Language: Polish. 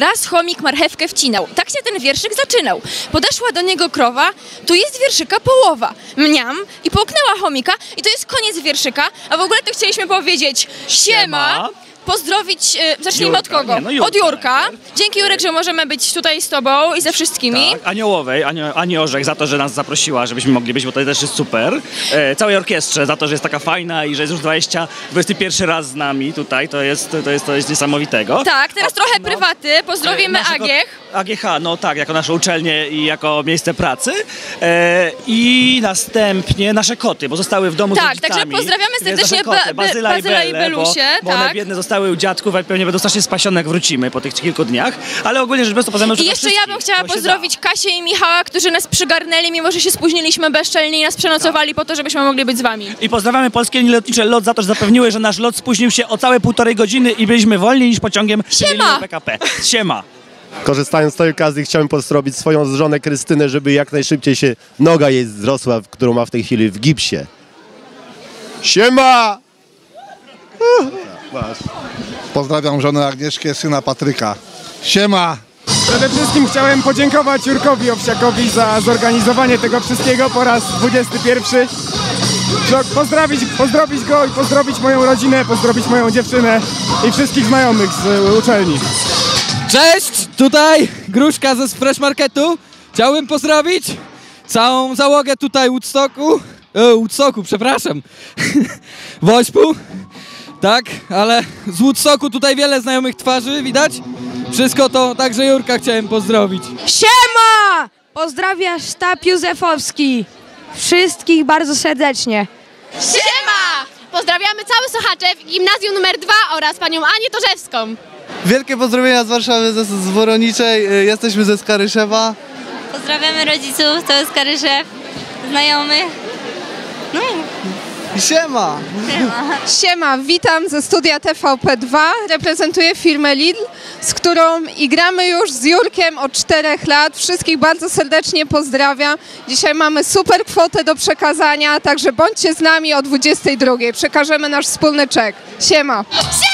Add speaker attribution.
Speaker 1: Raz chomik marchewkę wcinał. Tak się ten wierszyk zaczynał. Podeszła do niego krowa, tu jest wierszyka połowa. Mniam i połknęła chomika i to jest koniec wierszyka. A w ogóle to chcieliśmy powiedzieć siema.
Speaker 2: Siema.
Speaker 1: Pozdrowić, e, zacznijmy
Speaker 2: Jurka,
Speaker 1: od kogo?
Speaker 2: nie, no Jurka
Speaker 1: od Jurka. Dzięki Jurek, że możemy być tutaj z tobą i ze wszystkimi.
Speaker 2: Tak, Aniołowej, Ani, Ani Orzech za to, że nas zaprosiła, żebyśmy mogli być, bo to też jest super. E, całej orkiestrze za to, że jest taka fajna i że jest już 20, 21 raz z nami tutaj, to jest, to jest, to jest niesamowitego.
Speaker 1: Tak, teraz trochę
Speaker 2: no.
Speaker 1: prywaty. Pozdrowimy
Speaker 2: Naszego-
Speaker 1: Agiech.
Speaker 2: AGH, no tak, jako naszą uczelnię i jako miejsce pracy. E, I następnie nasze koty, bo zostały w domu
Speaker 1: Tak,
Speaker 2: z rodzicami.
Speaker 1: także pozdrawiamy
Speaker 2: Więc
Speaker 1: serdecznie
Speaker 2: nasze koty,
Speaker 1: Ba-
Speaker 2: Bazyla,
Speaker 1: Bazyla i Belusie,
Speaker 2: bo, bo one
Speaker 1: tak.
Speaker 2: biedne zostały u dziadków, a pewnie będą strasznie spasione, jak wrócimy po tych kilku dniach. Ale ogólnie rzecz biorąc, to pozdrawiamy
Speaker 1: I jeszcze ja bym chciała pozdrowić Kasię i Michała, którzy nas przygarnęli, mimo że się spóźniliśmy bezczelnie i nas przenocowali po to, żebyśmy mogli być z wami.
Speaker 2: I pozdrawiamy polskie linie lotnicze LOT za to, że zapewniły, że nasz lot spóźnił się o całe półtorej godziny i byliśmy wolniej niż pociągiem
Speaker 1: Siema!
Speaker 2: PKP. Siema!
Speaker 3: Korzystając z tej okazji chciałem pozdrowić swoją żonę Krystynę, żeby jak najszybciej się noga jej zrosła, którą ma w tej chwili w gipsie. Siema!
Speaker 4: Pozdrawiam żonę Agnieszkę, syna Patryka. Siema!
Speaker 5: Przede wszystkim chciałem podziękować Jurkowi Owsiakowi za zorganizowanie tego wszystkiego po raz 21. Że- Pozdrowić, pozdrowić go i pozdrowić moją rodzinę, pozdrowić moją dziewczynę i wszystkich znajomych z uczelni.
Speaker 6: Cześć, tutaj Gruszka ze Fresh Marketu. Chciałbym pozdrowić całą załogę tutaj Woodstocku, e, Woodstocku, przepraszam, Wośpu, tak, ale z Woodstocku tutaj wiele znajomych twarzy widać. Wszystko to także Jurka chciałem pozdrowić.
Speaker 7: Siema! Pozdrawia sztab Józefowski. Wszystkich bardzo serdecznie.
Speaker 8: Siema! Pozdrawiamy cały Sochaczew, gimnazjum numer 2 oraz panią Anię Torzewską.
Speaker 9: Wielkie pozdrowienia z Warszawy, z, z Woroniczej. Y, Jesteśmy ze Skaryszewa.
Speaker 10: Pozdrawiamy rodziców, to jest Karyszew, znajomych. No
Speaker 9: Siema!
Speaker 11: Siema, witam ze studia TVP2. Reprezentuję firmę Lidl, z którą i gramy już z Jurkiem od czterech lat. Wszystkich bardzo serdecznie pozdrawiam. Dzisiaj mamy super kwotę do przekazania, także bądźcie z nami o 22. Przekażemy nasz wspólny czek. Siema.
Speaker 8: Siema!